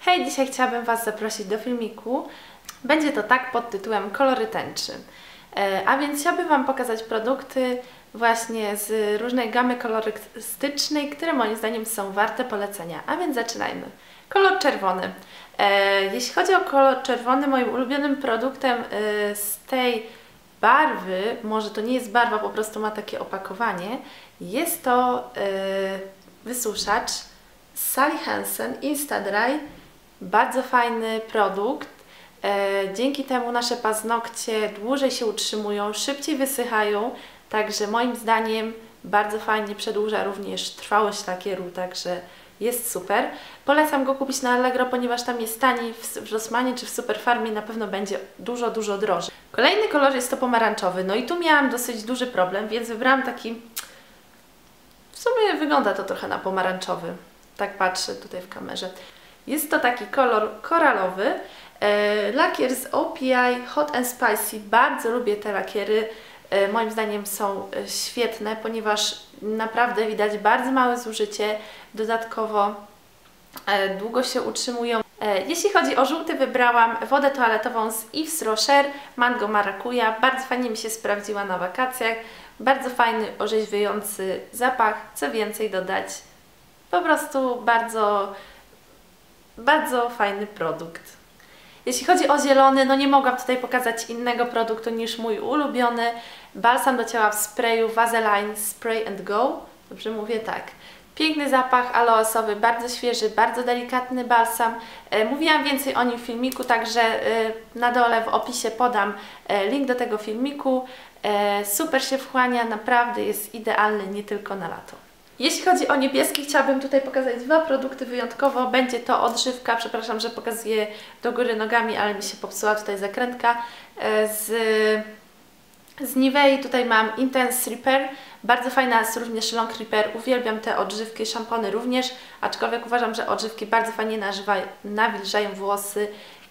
Hej, dzisiaj chciałabym Was zaprosić do filmiku. Będzie to tak pod tytułem Kolory tęczy. E, A więc chciałabym Wam pokazać produkty właśnie z różnej gamy kolorystycznej, które moim zdaniem są warte polecenia. A więc zaczynajmy. Kolor czerwony. E, Jeśli chodzi o kolor czerwony, moim ulubionym produktem e, z tej barwy, może to nie jest barwa, po prostu ma takie opakowanie, jest to wysuszacz Sally Hansen Instadry. Bardzo fajny produkt. E, dzięki temu nasze paznokcie dłużej się utrzymują, szybciej wysychają, także moim zdaniem bardzo fajnie przedłuża również trwałość lakieru, także jest super. Polecam go kupić na Allegro, ponieważ tam jest taniej w, Rossmanie czy w Superfarmie na pewno będzie dużo, dużo drożej. Kolejny kolor jest to pomarańczowy, no i tu miałam dosyć duży problem, więc wybrałam taki, w sumie wygląda to trochę na pomarańczowy, tak patrzę tutaj w kamerze. Jest to taki kolor koralowy, e, lakier z OPI Hot and Spicy, bardzo lubię te lakiery, e, moim zdaniem są e, świetne, ponieważ naprawdę widać bardzo małe zużycie, dodatkowo długo się utrzymują. Jeśli chodzi o żółty, wybrałam wodę toaletową z Yves Rocher Mango Maracuja. Bardzo fajnie mi się sprawdziła na wakacjach. Bardzo fajny, orzeźwiający zapach. Co więcej dodać, po prostu bardzo, bardzo fajny produkt. Jeśli chodzi o zielony, no nie mogłam tutaj pokazać innego produktu niż mój ulubiony balsam do ciała w sprayu Vaseline Spray and Go. Dobrze mówię tak. Piękny zapach aloesowy, bardzo świeży, bardzo delikatny balsam. E, Mówiłam więcej o nim w filmiku, także e, na dole w opisie podam e, link do tego filmiku. Super się wchłania, naprawdę jest idealny nie tylko na lato. Jeśli chodzi o niebieski, chciałabym tutaj pokazać dwa produkty wyjątkowo. Będzie to odżywka, przepraszam, że pokazuję do góry nogami, ale mi się popsuła tutaj zakrętka. E, Z, z Nivei tutaj mam Intense Repair. Bardzo fajna jest również Long Repair. Uwielbiam te odżywki, szampony również, aczkolwiek uważam, że odżywki bardzo fajnie nażywa- nawilżają włosy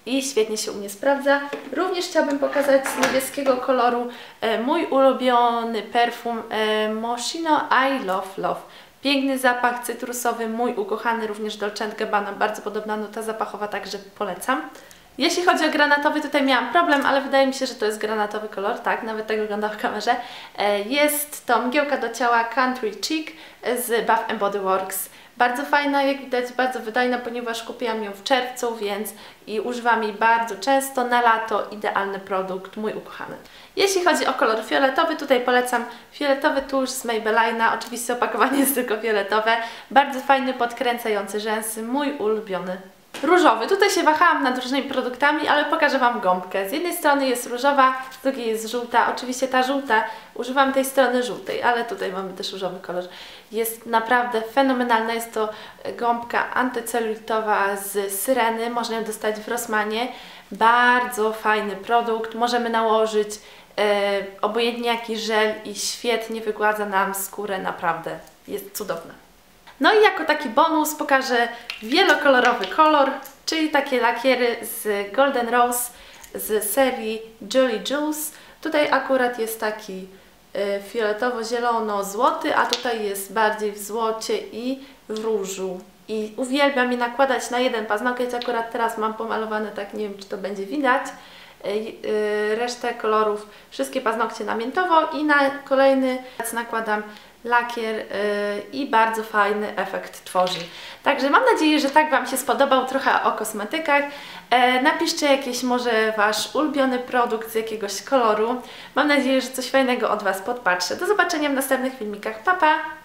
i świetnie się u mnie sprawdza. Również chciałabym pokazać z niebieskiego koloru e, mój ulubiony perfum e, Moschino I Love Love. Piękny zapach cytrusowy, mój ukochany również Dolce Gabbana, bardzo podobna nuta zapachowa, także polecam. Jeśli chodzi o granatowy, tutaj miałam problem, ale wydaje mi się, że to jest granatowy kolor, tak, nawet tak wygląda w kamerze. E, Jest to mgiełka do ciała Country Chic z Bath Body Works. Bardzo fajna, jak widać, bardzo wydajna, ponieważ kupiłam ją w czerwcu, więc i używam jej bardzo często. Na lato idealny produkt, mój ukochany. Jeśli chodzi o kolor fioletowy, tutaj polecam fioletowy tusz z Maybellina. Oczywiście opakowanie jest tylko fioletowe. Bardzo fajny, podkręcający rzęsy, mój ulubiony. Różowy. Tutaj się wahałam nad różnymi produktami, ale pokażę Wam gąbkę. Z jednej strony jest różowa, z drugiej jest żółta. Oczywiście ta żółta, używam tej strony żółtej, ale tutaj mamy też różowy kolor. Jest naprawdę fenomenalna. Jest to gąbka antycelulitowa z syreny. Można ją dostać w Rossmanie. Bardzo fajny produkt. Możemy nałożyć e, obojętnie jaki żel i świetnie wygładza nam skórę. Naprawdę jest cudowna. No i jako taki bonus pokażę wielokolorowy kolor, czyli takie lakiery z Golden Rose z serii Jolly Juice. Tutaj akurat jest taki y, fioletowo-zielono-złoty, a tutaj jest bardziej w złocie i w różu. I uwielbiam je nakładać na jeden paznokieć, akurat teraz mam pomalowane tak, nie wiem czy to będzie widać. Y, y, Resztę kolorów, wszystkie paznokcie na miętowo i na kolejny nakładam lakier yy, i bardzo fajny efekt tworzy. Także mam nadzieję, że tak Wam się spodobał trochę o kosmetykach. E, napiszcie jakiś może Wasz ulubiony produkt z jakiegoś koloru. Mam nadzieję, że coś fajnego od Was podpatrzę. Do zobaczenia w następnych filmikach. Pa, pa!